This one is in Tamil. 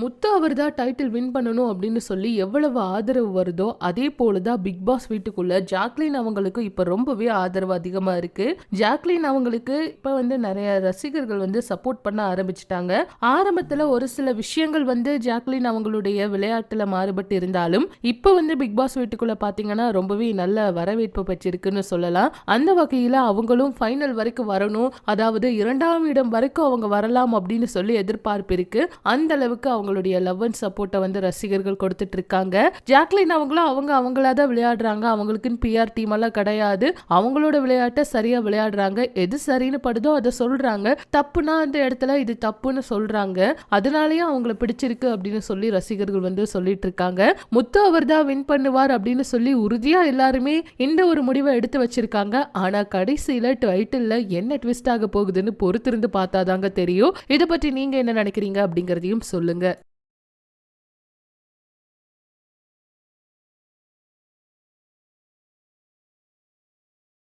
முத்து அவர் தான் டைட்டில் வின் பண்ணணும் அப்படின்னு சொல்லி எவ்வளவு ஆதரவு வருதோ அதே போல தான் பிக் பாஸ் வீட்டுக்குள்ள ஜாக்லின் அவங்களுக்கு இப்போ ரொம்பவே ஆதரவு அதிகமா இருக்கு. ஜாக்லின் அவங்களுக்கு இப்போ வந்து நிறைய ரசிகர்கள் வந்து சப்போர்ட் பண்ண ஆரம்பிச்சிட்டாங்க. ஆரம்பத்துல ஒரு சில விஷயங்கள் வந்து ஜாக்லின் அவங்களுடைய விளையாட்டுல மாறுபட்டு இருந்தாலும் இப்போ வந்து பிக் பாஸ் வீட்டுக்குள்ள பார்த்தீங்கன்னா ரொம்பவே நல்ல வரவேற்பு பெற்றிருக்குன்னு சொல்லலாம். அந்த வகையில் அவங்களும் ஃபைனல் வரைக்கும் வரணும். அதாவது இரண்டாம் இடம் வரைக்கும் அவங்க வரலாம் அப்படின்னு சொல்லி எதிர்பார்ப்பு இருக்கு. அந்த அளவுக்கு அவங்க அவங்களுடைய லவ் அண்ட் சப்போர்ட்டை வந்து ரசிகர்கள் கொடுத்துட்டு இருக்காங்க ஜாக்லின் அவங்களும் அவங்க அவங்களா தான் விளையாடுறாங்க. அவங்களுக்குன்னு பிஆர் டீம் எல்லாம் கிடையாது. அவங்களோட விளையாட்டை சரியா விளையாடுறாங்க. எது சரின்னு படுதோ அதை சொல்றாங்க. தப்புனா அந்த இடத்துல இது தப்புன்னு சொல்றாங்க. அதனாலயே அவங்கள பிடிச்சிருக்கு அப்படின்னு சொல்லி ரசிகர்கள் வந்து சொல்லிட்டு இருக்காங்க முத்து அவர் தான் வின் பண்ணுவார் அப்படின்னு சொல்லி உறுதியா எல்லாருமே இந்த ஒரு முடிவை எடுத்து வச்சிருக்காங்க. ஆனா கடைசியில டைட்டில்ல என்ன ட்விஸ்ட் ஆக போகுதுன்னு பொறுத்திருந்து பார்த்தாதாங்க தெரியும். இதை பற்றி நீங்க என்ன நினைக்கிறீங்க அப்படிங்கறதையும் சொல்லுங்க.